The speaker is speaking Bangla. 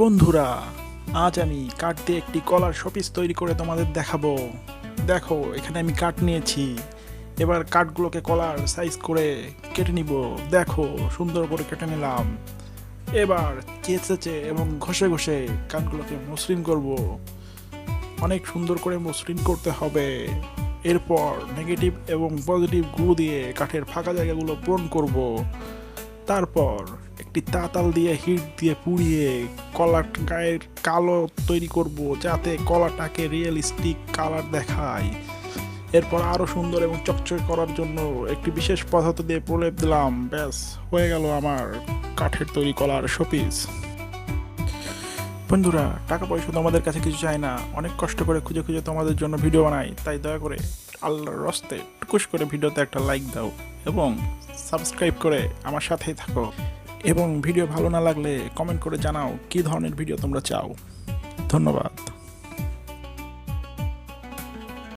বন্ধুরা, আজ আমি কাঠ দিয়ে একটি কলার শপিস তৈরি করে তোমাদের দেখাবো। দেখো, এখানে আমি কাঠ নিয়েছি। এবার কাঠগুলোকে কলার সাইজ করে কেটে নিব। দেখো, সুন্দর করে কেটে নিলাম। এবার চেঁচেচে এবং ঘষে ঘষে কাঠগুলোকে মসৃণ করব। অনেক সুন্দর করে মসৃণ করতে হবে। এরপর নেগেটিভ এবং পজিটিভ গ্লু দিয়ে কাঠের ফাঁকা জায়গাগুলো পূরণ করব। তারপর একটি তাতাল দিয়ে হিট দিয়ে পুড়িয়ে কলার গায়ের কালো তৈরি করব যাতে কলাটাকে রিয়েলিস্টিক কালার দেখায়। এরপর আরও সুন্দর এবং চকচকে করার জন্য একটি বিশেষ পদার্থ দিয়ে প্রলেপ দিলাম। ব্যাস, হয়ে গেল আমার কাঠের তৈরি কলার শোপিস। বন্ধুরা, টাকা পয়সা তোমাদের কাছে কিছু চাই না। অনেক কষ্ট করে খুঁজে খুঁজে তোমাদের জন্য ভিডিও বানাই। তাই দয়া করে আল্লাহর রস্তে টুকুস করে ভিডিওতে একটা লাইক দাও এবং সাবস্ক্রাইব করে আমার সাথেই থাকো। এবং ভিডিও ভালো না লাগলে কমেন্ট করে জানাও কী ধরনের ভিডিও তোমরা চাও। ধন্যবাদ।